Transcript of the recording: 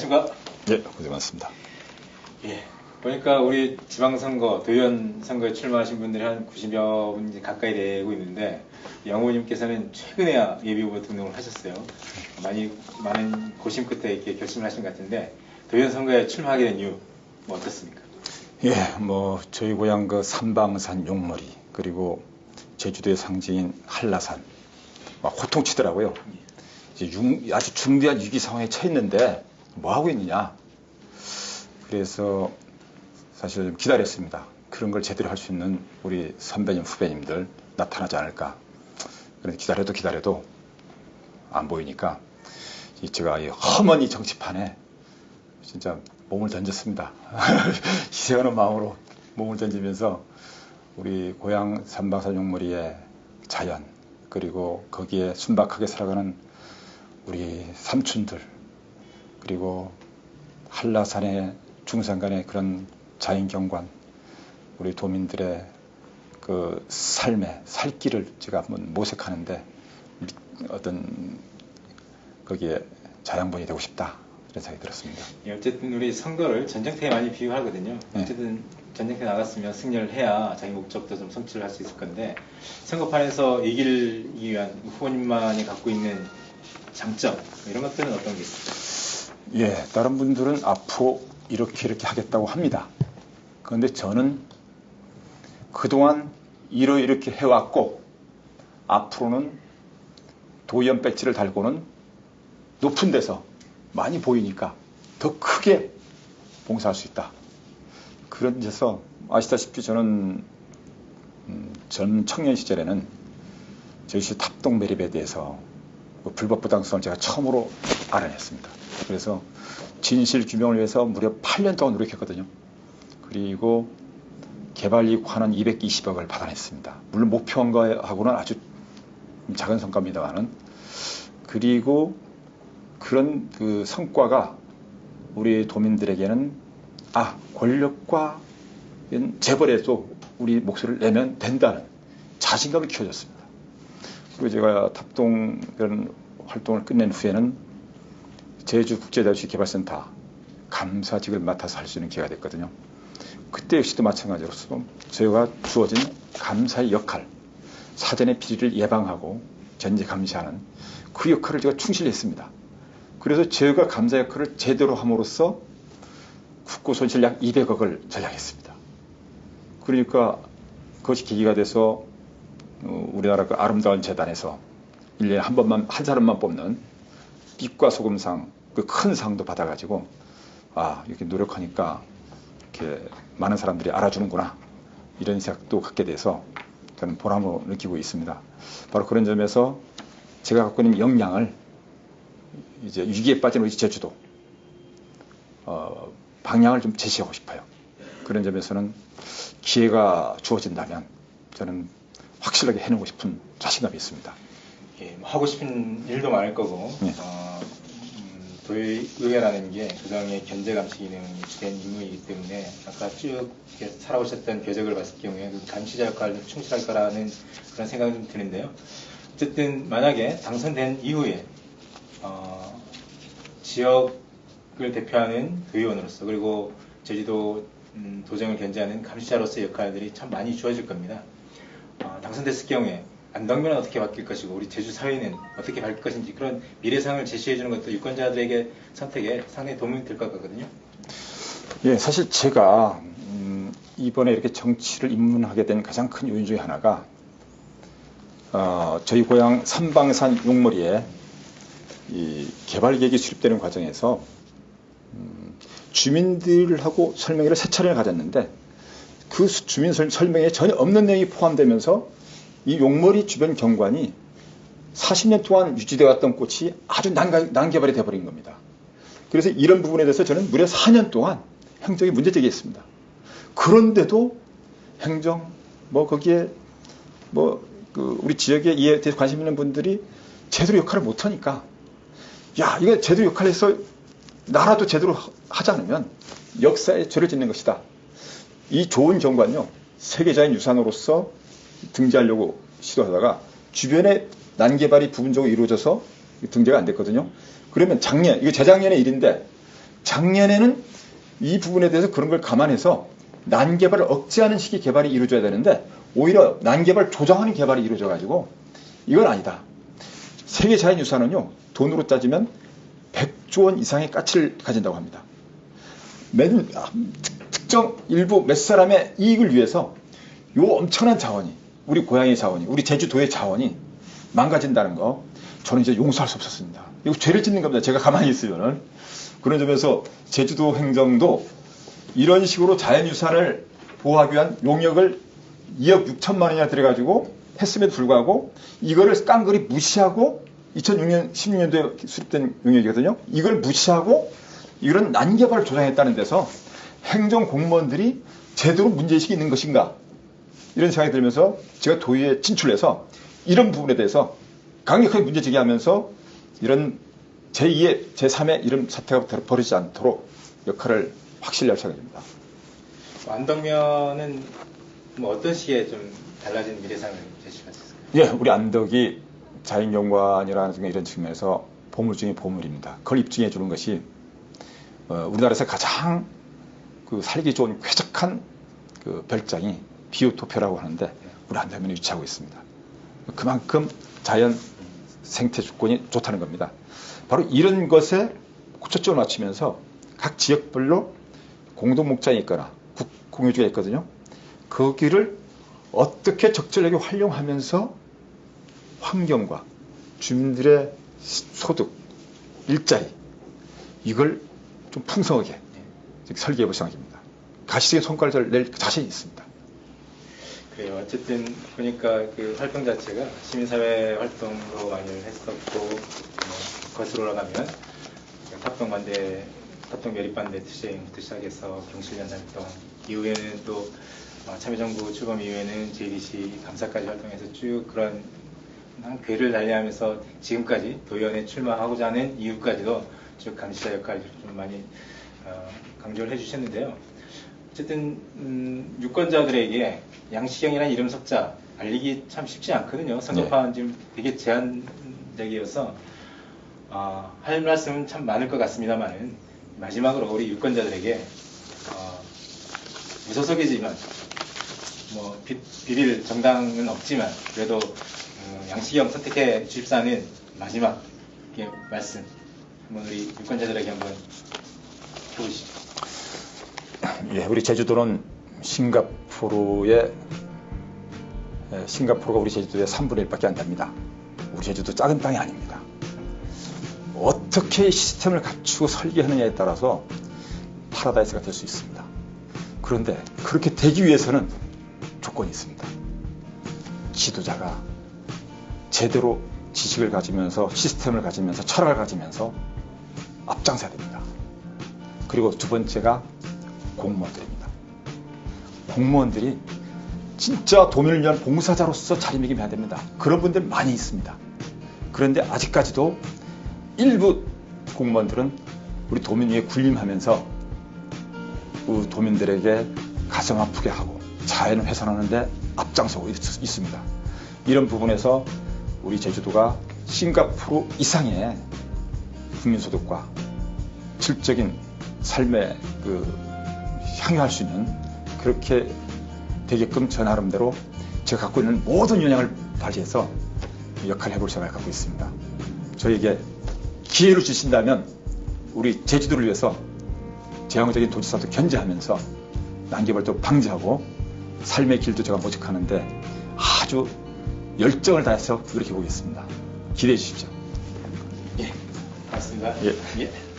안녕하십니까? 예, 고생 많습니다. 예. 보니까 우리 지방선거, 도의원 선거에 출마하신 분들이 한 90여 분 가까이 되고 있는데, 영호님께서는 최근에야 예비후보 등록을 하셨어요. 많이, 많은 고심 끝에 이렇게 결심을 하신 것 같은데, 도의원 선거에 출마하게 된 이유, 뭐 어떻습니까? 예, 뭐, 저희 고향 그 삼방산 용머리, 그리고 제주도의 상징인 한라산, 막 고통치더라고요. 예. 이제 융, 아주 중대한 위기 상황에 처했는데, 뭐 하고 있느냐. 그래서 사실 좀 기다렸습니다. 그런 걸 제대로 할 수 있는 우리 선배님 후배님들 나타나지 않을까. 그런데 기다려도 기다려도 안 보이니까 이 제가 이이 정치판에 진짜 몸을 던졌습니다. 희생하는 마음으로 몸을 던지면서 우리 고향 삼방산 용머리의 자연 그리고 거기에 순박하게 살아가는 우리 삼촌들 그리고 한라산의 중산간의 그런 자연 경관 우리 도민들의 그 삶의 살 길을 제가 한번 모색하는데 미- 어떤 거기에 자양분이 되고 싶다 이런 생각이 들었습니다. 예, 어쨌든 우리 선거를 전쟁터에 많이 비유하거든요. 네. 어쨌든 전쟁터에 나갔으면 승리를 해야 자기 목적도 좀 성취를 할 수 있을 건데 선거판에서 이기기 위한 후보님만이 갖고 있는 장점 이런 것들은 어떤 게 있을까요? 예, 다른 분들은 앞으로 이렇게 이렇게 하겠다고 합니다. 그런데 저는 그동안 이러 이렇게 해왔고 앞으로는 도연 배지를 달고는 높은 데서 많이 보이니까 더 크게 봉사할 수 있다. 그런 데서 아시다시피 저는 음, 젊은 청년 시절에는 저희시 탑동 매립에 대해서 그 불법 부당성을 제가 처음으로 알아냈습니다. 그래서 진실 규명을 위해서 무려 8년 동안 노력했거든요. 그리고 개발이익 환원 220억을 받아냈습니다. 물론 목표한 거하고는 아주 작은 성과입니다만은 그리고 그런 그 성과가 우리 도민들에게는 아 권력과 재벌에도 우리 목소리를 내면 된다는 자신감을 키워줬습니다. 그리고 제가 탑동 그런 활동을 끝낸 후에는 제주국제자유시 개발센터 감사직을 맡아서 할 수 있는 기회가 됐거든요. 그때 역시도 마찬가지로서 저희가 주어진 감사의 역할, 사전의 비리를 예방하고 전제 감시하는 그 역할을 제가 충실히 했습니다. 그래서 저희가 감사 역할을 제대로 함으로써 국고 손실 약 200억을 절약했습니다. 그러니까 그것이 계기가 돼서 어, 우리나라 그 아름다운 재단에서 1년에 한 번만 한 사람만 뽑는 빛과 소금상 그 큰 상도 받아가지고 아 이렇게 노력하니까 이렇게 많은 사람들이 알아주는구나 이런 생각도 갖게 돼서 저는 보람을 느끼고 있습니다. 바로 그런 점에서 제가 갖고 있는 역량을 이제 위기에 빠진 우리 제주도 어, 방향을 좀 제시하고 싶어요. 그런 점에서는 기회가 주어진다면 저는 확실하게 해내고 싶은 자신감이 있습니다. 예, 뭐 하고 싶은 일도 많을 거고 네. 어, 음, 도의회라는 게 그동안의 견제 감시 기능이 주된 임무이기 때문에 아까 쭉 살아오셨던 궤적을 봤을 경우에 그 감시자 역할을 충실할 거라는 그런 생각이 좀 드는데요. 어쨌든 만약에 당선된 이후에 어, 지역을 대표하는 도의원으로서 그리고 제주도 음, 도정을 견제하는 감시자로서의 역할들이 참 많이 주어질 겁니다. 어, 당선됐을 경우에 안덕면은 어떻게 바뀔 것이고 우리 제주 사회는 어떻게 바뀔 것인지 그런 미래상을 제시해 주는 것도 유권자들에게 선택에 상당히 도움이 될 것 같거든요. 예, 사실 제가 음, 이번에 이렇게 정치를 입문하게 된 가장 큰 요인 중에 하나가 어, 저희 고향 삼방산 용머리에 이 개발 계획이 수립되는 과정에서 음, 주민들하고 설명회를 세 차례나 가졌는데 그 수- 주민 설- 설명회에 전혀 없는 내용이 포함되면서 이 용머리 주변 경관이 40년 동안 유지되어 왔던 꽃이 아주 난개발이 돼버린 겁니다. 그래서 이런 부분에 대해서 저는 무려 4년 동안 행정에 문제 제기했습니다. 그런데도 행정 뭐 거기에 뭐 그 우리 지역에 이에 대해 관심 있는 분들이 제대로 역할을 못하니까 야 이거 제대로 역할해서 나라도 제대로 하- 하지 않으면 역사에 죄를 짓는 것이다. 이 좋은 경관요 세계자연 유산으로서 등재하려고 시도하다가 주변에 난개발이 부분적으로 이루어져서 등재가 안 됐거든요. 그러면 작년 이거 재작년의 일인데 작년에는 이 부분에 대해서 그런 걸 감안해서 난개발을 억제하는 식의 개발이 이루어져야 되는데 오히려 난개발 조장하는 개발이 이루어져 가지고 이건 아니다. 세계 자연유산은요 돈으로 따지면 100조 원 이상의 가치를 가진다고 합니다. 맨 특정 일부 몇 사람의 이익을 위해서 요 엄청난 자원이 우리 고향의 자원이 우리 제주도의 자원이 망가진다는 거 저는 이제 용서할 수 없었습니다. 이거 죄를 짓는 겁니다. 제가 가만히 있으면은 그런 점에서 제주도 행정도 이런 식으로 자연유산을 보호하기 위한 용역을 2억 6천만 원이나 들여가지고 했음에도 불구하고 이거를 깡그리 무시하고 2006년 16년도에 수립된 용역이거든요. 이걸 무시하고 이런 난개발을 조장했다는 데서 행정 공무원들이 제대로 문제의식이 있는 것인가 이런 생각이 들면서 제가 도의에 진출해서 이런 부분에 대해서 강력하게 문제 제기하면서 이런 제2의 제3의 이런 사태가 벌어지지 않도록 역할을 확실히 할 생각입니다. 안덕면은 뭐 어떤 시기에 좀 달라진 미래상을 제시할 수 있을까요? 예, 우리 안덕이 자연경관이라는 이런 측면에서 보물 중에 보물입니다. 그걸 입증해 주는 것이 어, 우리나라에서 가장 그 살기 좋은 쾌적한 그 별장이 비오토피아라고 하는데 우리 안덕면에 위치하고 있습니다. 그만큼 자연 생태 주권이 좋다는 겁니다. 바로 이런 것에 초점을 맞추면서 각 지역별로 공동 목장이 있거나 국 공유주가 있거든요. 거기를 어떻게 적절하게 활용하면서 환경과 주민들의 소득, 일자리 이걸 좀 풍성하게 설계해 볼 생각입니다. 가시적인 성과를 낼 자신이 있습니다. 그래요. 어쨌든 보니까 그 활동 자체가 시민사회 활동으로 많이 했었고 뭐 거슬러 올라가면 합동반대, 합동멸입반대 투쟁부터 시작해서 경실련 활동 이후에는 또 어, 참여정부 출범 이후에는 JDC 감사까지 활동해서 쭉 그런 한 궤를 달리하면서 지금까지 도의원에 출마하고자 하는 이유까지도 쭉 감시자 역할을 좀 많이 어, 강조를 해주셨는데요. 어쨌든 음, 유권자들에게 양시경이라는 이름 석자 알리기 참 쉽지 않거든요. 선거판 지금 되게 제한적이어서 어, 할 말씀은 참 많을 것 같습니다만은 마지막으로 우리 유권자들에게 어, 무소속이지만 뭐 비, 비릴 정당은 없지만 그래도 어, 양시경 선택해 주십사는 마지막 말씀 한번 우리 유권자들에게 한번 해보시죠. 예, 우리 제주도는 싱가포르의 에, 싱가포르가 우리 제주도의 3분의 1밖에 안 됩니다. 우리 제주도 작은 땅이 아닙니다. 어떻게 이 시스템을 갖추고 설계하느냐에 따라서 파라다이스가 될 수 있습니다. 그런데 그렇게 되기 위해서는 조건이 있습니다. 지도자가 제대로 지식을 가지면서 시스템을 가지면서 철학을 가지면서 앞장서야 됩니다. 그리고 두 번째가 공무원들입니다. 공무원들이 진짜 도민을 위한 봉사자로서 자리매김해야 됩니다. 그런 분들 많이 있습니다. 그런데 아직까지도 일부 공무원들은 우리 도민 위에 군림하면서 그 도민들에게 가슴 아프게 하고 자연을 훼손하는데 앞장서고 있, 있습니다. 이런 부분에서 우리 제주도가 싱가포르 이상의 국민소득과 질적인 삶에 그 향유할 수 있는 그렇게 되게끔 저 나름대로 제가 갖고 있는 모든 역량을 발휘해서 역할을 해볼 생각을 갖고 있습니다. 저에게 기회를 주신다면 우리 제주도를 위해서 제왕적인 도지사도 견제하면서 난개발도 방지하고 삶의 길도 제가 모색하는데 아주 열정을 다해서 그렇게 보겠습니다. 기대해 주십시오. 예, 맞습니다. 예. 예.